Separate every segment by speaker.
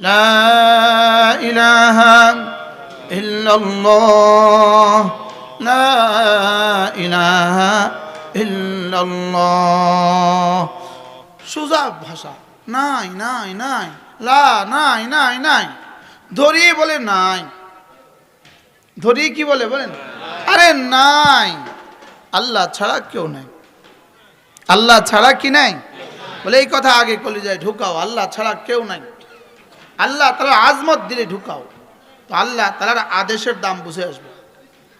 Speaker 1: لا إله إلا الله لا إله إلا الله সোজা ভাষা নাই নাই নাই লা নাই নাই নাই ধরিয়ে বলে নাই ধরিয়ে কি বলে বলেন আরে নাই আল্লাহ ছাড়া কেউ নাই আল্লাহ ছাড়া কি নাই বলে এই কথা আগে কলে যায় ঢুকাও আল্লাহ ছাড়া কেউ নাই আল্লাহ তালার আজমত দিলে ঢুকাও। তো আল্লাহ তালার আদেশের দাম বুঝে আসবে।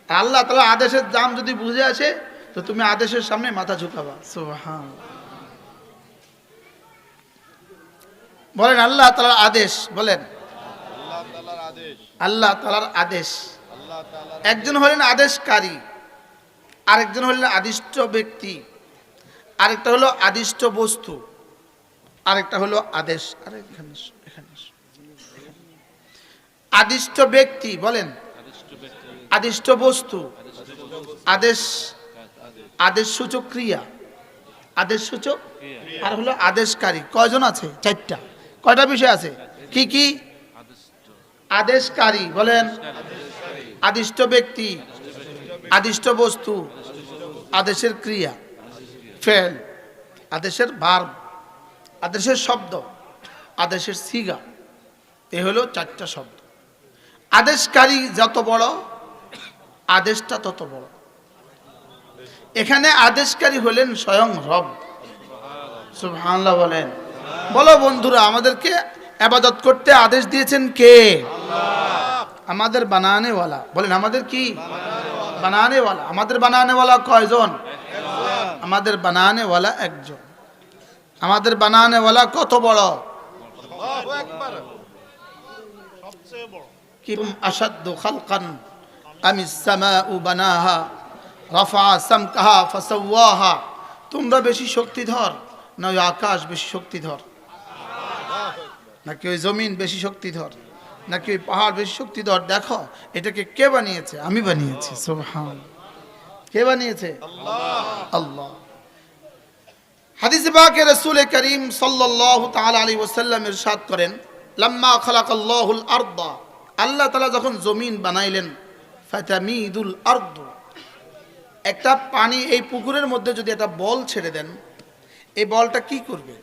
Speaker 1: আর আল্লাহ তালার আদেশের দাম যদি বুঝে আসে তো তুমি আদেশের সামনে মাথা ঝুঁকাবা। সুবহান বলেন আল্লাহ তালার আদেশ বলেন।
Speaker 2: আল্লাহ তাআলার আদেশ।
Speaker 1: আল্লাহ তালার আদেশ। একজন হলেন আদেশকারী আরেকজন হলেন আদিষ্ট ব্যক্তি আরেকটা হলো আদিষ্ট বস্তু আরেকটা হলো আদেশ। আরে এখানে। আদিষ্ট ব্যক্তি বলেন। আদিষ্ট বস্তু। আদেশ আদেশ সূচক ক্রিয়া। আদেশ সূচক আর হলো আদেশকারী। কয়জন আছে? চারটা। কয়টা বিষয় আছে? কি কি? আদেশকারী বলেন। আদিষ্ট ব্যক্তি। আদিষ্ট বস্তু। আদেশের ক্রিয়া। ফেল। আদেশের ভার আদেশের শব্দ। আদেশের সিগা। এ হলো চারটা শব্দ। আদেশকারী যত বড়, আদেশটা তত বড়। এখানে আদেশকারী হলেন স্বয়ং রব। সুবহানাল্লাহ বলেন। বলো বন্ধুরা, আমাদেরকে আবাদত করতে আদেশ দিয়েছেন কে? আমাদের বানানেওয়ালা। বলেন, আমাদের কি? বানানেওয়ালা। আমাদের বানানেওয়ালা কয়জন? আমাদের বানানেওয়ালা একজন। আমাদের বানানেওয়ালা কত বড়
Speaker 2: আল্লাহু আকবার সবচেয়ে বড়
Speaker 1: কিম আসাদ্দ খালকান? আমি সামাউ বানাহা রাফা সামকাহা ফাসাওয়াহা। তোমরা বেশি শক্তিধর না ওই আকাশ বেশি শক্তিধর। নাকি ওই জমিন বেশি শক্তিধর নাকি ওই পাহাড় বেশি শক্তিধর? দেখো এটাকে কে বানিয়েছে? আমি বানিয়েছি সুবহান। কে বানিয়েছে? আল্লাহ। হাদিস পাকে রাসূল করিম সাল্লাল্লাহু তাআলা আলাইহি ওয়াসাল্লাম ইরশাদ করেন লাম্মা খালাকাল্লাহুল আরদা। আল্লাহ তালা যখন জমিন বানাইলেন, ফাতামিদুল আরদ, একটা পানি এই পুকুরের মধ্যে যদি একটা বল ছেড়ে দেন, এই বলটা কি করবে?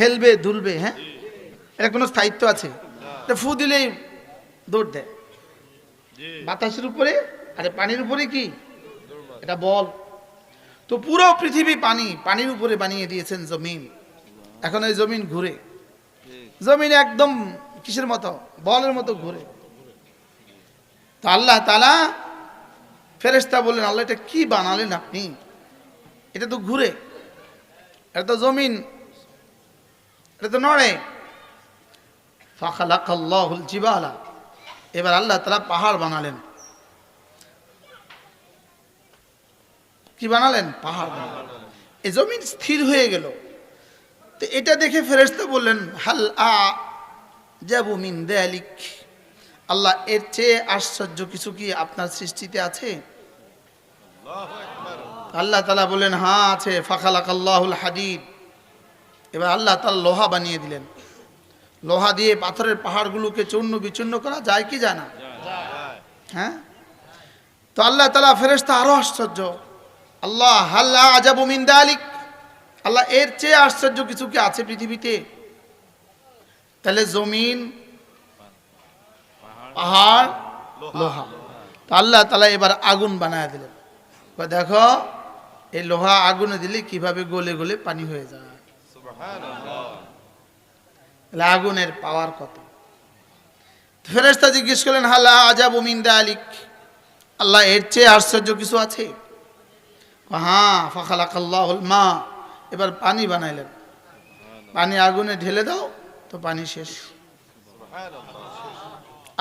Speaker 1: হেলবে দুলবে হ্যাঁ? এটা কোনো স্থায়িত্ব আছে? এটা ফু দিলেই দৌড় দেয়। বাতাসের উপরে, আরে পানির উপরে কি? এটা বল। তো পুরো পৃথিবী পানি, পানির উপরে বানিয়ে দিয়েছেন জমিন। এখন ওই জমিন ঘুরে। জমিন একদম কিসের মতো? বলের মতো ঘুরে। তো আল্লাহ তালা ফেরেস্তা বললেন, আল্লাহ, এটা কি বানালেন আপনি? এটা তো ঘুরে। এটা তো জমিন। এটা তো নড়ে। ফাখালাকাল্লাহুল জিবালা। এবার আল্লাহ তালা পাহাড় বানালেন। কি বানালেন? পাহাড় বানালেন। এ জমিন স্থির হয়ে গেল। তো এটা দেখে ফেরেশতা বললেন, হাল আ যাবু মিন দেয়ালিক আল্লাহ, এর চেয়ে আশ্চর্য কিছু কি আপনার সৃষ্টিতে আছে?
Speaker 2: আল্লাহ
Speaker 1: তালা বললেন হ্যাঁ আছে। ফাখালাক আল্লাহুল হাদিদ। এবার আল্লাহ তালা লোহা বানিয়ে দিলেন। লোহা দিয়ে পাথরের পাহাড়গুলোকে চূর্ণ বিচূর্ণ করা যায় কি যায় না? হ্যাঁ? তো আল্লাহ তালা ফেরেস্তা আরও আশ্চর্য। আল্লাহ হাল্লা আজাবু মিন দালিক? আল্লাহ এর চেয়ে আশ্চর্য কিছু কি আছে পৃথিবীতে? তাহলে জমিন, পাহাড়, লোহা। আল্লাহ তালা এবার আগুন বানায় দিলেন। দেখো, এই লোহা আগুনে দিলে কীভাবে গলে গলে পানি হয়ে যায়? আগুনের পাওয়ার কত? ফেরেস্তা জিজ্ঞেস করলেন হাল্লা আজাবু মিন দালিক? আল্লাহ এর চেয়ে আশ্চর্য কিছু আছে? হ্যাঁ ফাখালাকাল্লাহুল মা। এবার পানি বানাইলেন। পানি আগুনে ঢেলে দাও, তো পানি শেষ।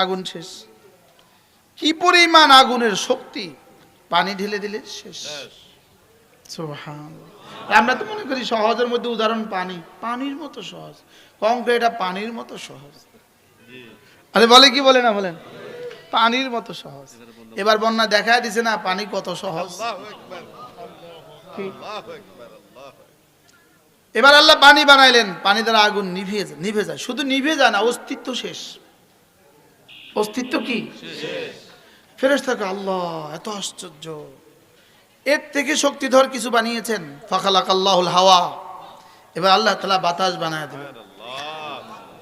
Speaker 1: আগুন শেষ। কি পরিমাণ আগুনের শক্তি? পানি ঢেলে দিলে শেষ। আমরা তো মনে করি সহজের মধ্যে উদাহরণ পানি। পানির মতো সহজ। কঙ্ক এটা পানির মতো সহজ। আরে বলে কি বলে না বলেন পানির মতো সহজ। এবার বন্যা দেখা দিছে না, পানি কত সহজ
Speaker 2: আল্লাহু আকবার
Speaker 1: কি?
Speaker 2: আল্লাহু আকবার আল্লাহু
Speaker 1: এবার আল্লাহ পানি বানাইলেন, পানি দ্বারা আগুন নিভে যায় নিভে যায়। শুধু নিভে যায় না, অস্তিত্ব শেষ। অস্তিত্ব কি? ফেরেস থাকে আল্লাহ, এত আশ্চর্য। এর থেকে শক্তিধর কিছু বানিয়েছেন। ফখালাক আল্লাহুল হাওয়া। এবার আল্লাহ তালা বাতাস বানায় দেবেন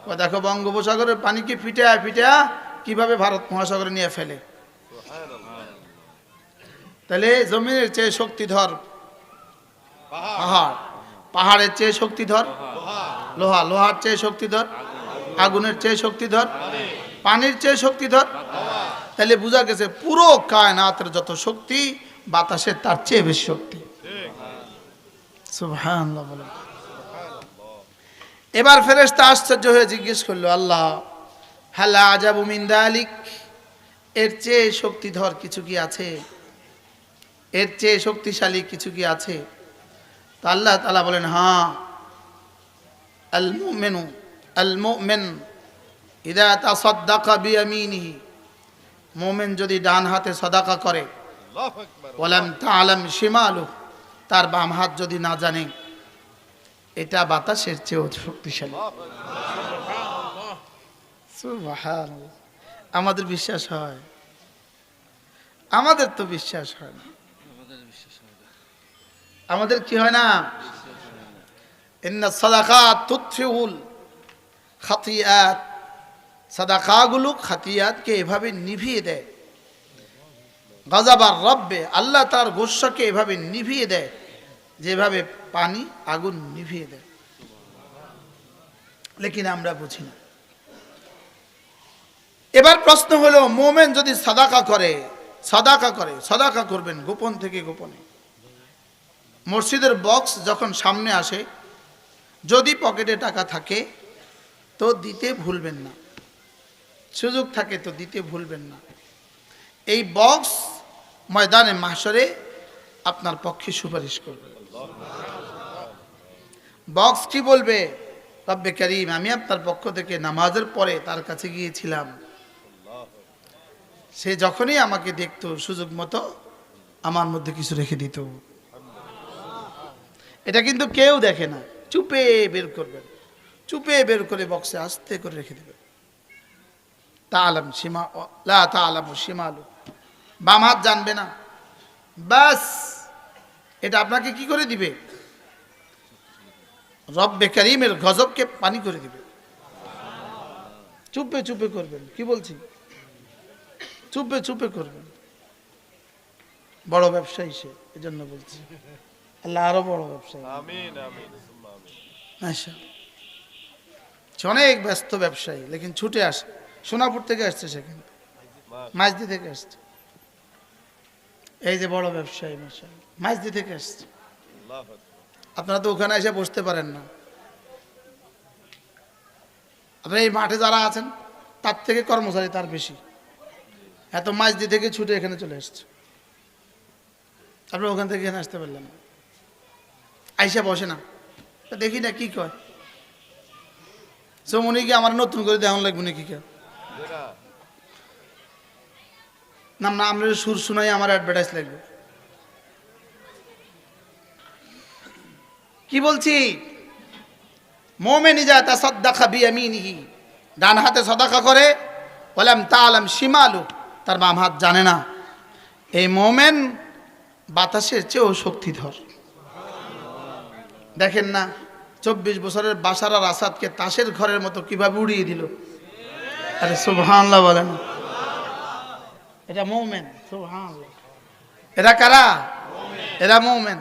Speaker 1: ও দেখো, বঙ্গোপসাগরের পানিকে ফিটা ফিটা কীভাবে ভারত মহাসাগরে নিয়ে ফেলে? তাহলে জমিনের চেয়ে শক্তিধর পাহাড়। পাহাড়ের চেয়ে শক্তিধর লোহা, লোহার চেয়ে শক্তিধর আগুনের চেয়ে শক্তিধর পানির চেয়ে শক্তিধর তাহলে বোঝা গেছে পুরো কায়নাতের যত শক্তি বাতাসের তার চেয়ে বেশি শক্তি। এবার ফেরেশতা আশ্চর্য হয়ে জিজ্ঞেস করল, আল্লাহ, হালা আজাবু মিন দালিক? এর চেয়ে শক্তিধর কিছু কি আছে? এর চেয়ে শক্তিশালী কিছু কি আছে? তো আল্লাহ তালা বলেন হ্যাঁ আল মেনু আল মেন ইদা তা তাসাদ্দাকা বিয়ামিনিহি। মোমেন যদি ডান হাতে সদাকা করে
Speaker 2: আল্লাহু
Speaker 1: তা তালাম শিমালু তার বাম হাত যদি না জানে এটা বাতাসের চেয়েও শক্তিশালী। আমাদের বিশ্বাস হয়? আমাদের তো বিশ্বাস হয় না। আমাদের কি হয় না? খাতিয়াত। খাতিয়াতকে এভাবে নিভিয়ে দেয়। গাজাবার আল্লাহ তার এভাবে নিভিয়ে দেয়, যেভাবে পানি আগুন নিভিয়ে দেয়। লেকিন আমরা বুঝি না। এবার প্রশ্ন হলো, মোমেন যদি সাদাকা করে সাদাকা করে, সাদাকা করবেন গোপন থেকে গোপনে? মসজিদের বক্স যখন সামনে আসে, যদি পকেটে টাকা থাকে, তো দিতে ভুলবেন না। সুযোগ থাকে তো দিতে ভুলবেন না। এই বক্স ময়দানে মাসরে আপনার পক্ষে সুপারিশ করবে। বক্স কি বলবে? রব্বে করিম, আমি আপনার পক্ষ থেকে নামাজের পরে তার কাছে গিয়েছিলাম। সে যখনই আমাকে দেখতো, সুযোগ মতো আমার মধ্যে কিছু রেখে দিত। এটা কিন্তু কেউ দেখে না। চুপে বের করবেন। চুপে বের করে বক্সে আস্তে করে রেখে দেবেন। তা আলম সীমা, লা তা আলম সীমা আলু বাম হাত জানবে না। ব্যাস এটা আপনাকে কি করে দিবে? রব্বে করিমের গজবকে পানি করে দিবে। চুপে চুপে করবেন। কি বলছি? চুপে চুপে করবেন। বড় ব্যবসায়ী সে, এজন্য বলছি। আল্লাহ আরও বড় ব্যবসায়ী।
Speaker 2: আমিন আমিন
Speaker 1: আচ্ছা সে অনেক ব্যস্ত ব্যবসায়ী লেকিন ছুটে আসে। সোনাপুর থেকে আসছে সেখানে মাঝদি থেকে আসছে। এই যে বড় ব্যবসায়ী মশাই মাঝদি থেকে আসছে। আপনারা তো ওখানে এসে বসতে পারেন না। আপনারা এই মাঠে যারা আছেন তার থেকে কর্মচারী তার বেশি। এত মাঝদি থেকে ছুটে এখানে চলে এসছে। আপনারা ওখান থেকে এখানে আসতে পারলেন না। আইসা বসে না। তা দেখি না কি কয়। উনি কি আমার নতুন করে দেওয়ান লাগবে নাকি কে?
Speaker 2: যেটা
Speaker 1: নাম না, আমরা সুর শুনাই, আমার অ্যাডভার্টাইজ লাগবে। কি বলছি? মোমেনি যা তা সদ্দাখা বিয়ামিনিহি। ডান হাতে সদাকা করে বললাম তালাম শিমালু। তার বাম হাত জানে না। এই মোমেন বাতাসের চেয়েও শক্তিধর। দেখেন না, চব্বিশ বছরের বাসার আসাদকে তাসের ঘরের মতো কীভাবে উড়িয়ে দিল? আরে সুবহানাল্লাহ বলেন। এটা মৌমেন এরা কারা? এরা মৌমেন।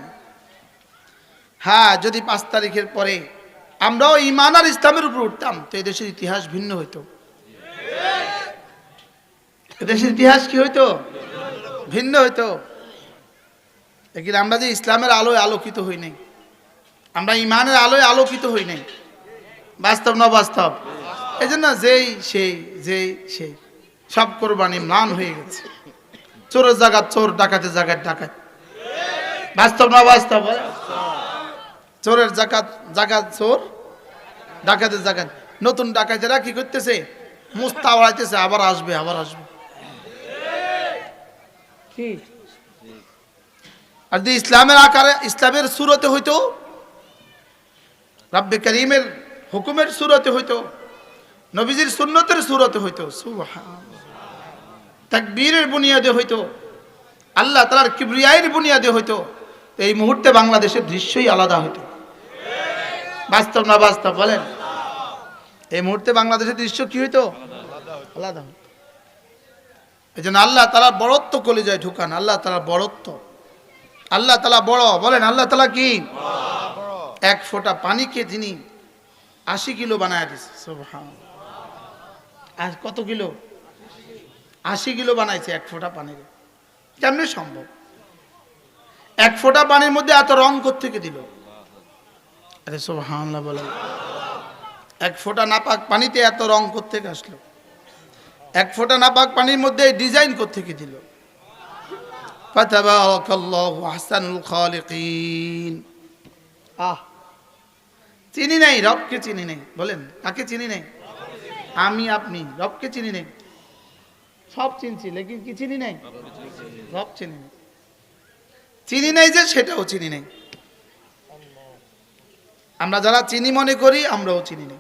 Speaker 1: হ্যাঁ যদি পাঁচ তারিখের পরে আমরাও ইমান আর ইসলামের উপর উঠতাম, তো এই দেশের ইতিহাস ভিন্ন হইতো। এদেশের ইতিহাস কি হইতো? ভিন্ন হইতো। আমরা যে ইসলামের আলোয় আলোকিত হই নাই? আমরা ইমানের আলোয় আলোকিত হই নাই। বাস্তব না বাস্তব এই জন্য যেই সেই যেই সেই সব কোরবানি ম্লান হয়ে গেছে। চোরের জায়গা চোর ডাকাতের জায়গায় ডাকাত। বাস্তব না বাস্তব? চোরের জাকাত জাকাত চোর ডাকাতের জাকাত। নতুন ডাকাতেরা কি করতেছে? মুস্তা উড়াইতেছে আবার আসবে আবার আসবে। কি? আর যদি ইসলামের আকারে ইসলামের সুরতে হইতো রাব্বে করিমের হুকুমের সুরতে হইতো, নবীজির সুন্নতের সুরতে হইতো তাকবীরের বুনিয়াদে হইতো, আল্লাহ তালার কিবরিয়াইয়ের বুনিয়াদে হইতো, এই মুহূর্তে বাংলাদেশের দৃশ্যই আলাদা হইতো। বাস্তব না বাস্তব বলেন? এই মুহূর্তে বাংলাদেশের দৃশ্য কি হইতো? আলাদা হইতো। এই জন্য আল্লাহ তালা বড়ত্ব কলে যায় ঢুকান, আল্লাহ তালা বড়ত্ব আল্লাহ তালা বড়, বলেন আল্লাহ তালা কি? এক ফোঁটা পানিকে তিনি আশি কিলো বানায় দিছে। আর কত কিলো? আশি কিলো বানাইছে এক ফোঁটা পানির। কেমনে সম্ভব? এক ফোঁটা পানির মধ্যে এত রং থেকে দিল? আরে সুবহান বলে এক ফোঁটা নাপাক পানিতে এত রং থেকে আসলো? এক ফোঁটা নাপাক পানির মধ্যে ডিজাইন থেকে দিল? খালিকিন। আহ! চিনি নাই, রবকে চিনি নাই, বলেন, কাকে চিনি নাই? আমি, আপনি, রবকে চিনি নাই। সব চিনছি, লেকিন কি চিনি নাই? রব চিনি নাই। চিনি নাই যে, সেটাও চিনি নাই। আমরা যারা চিনি মনে করি, আমরাও চিনি নাই।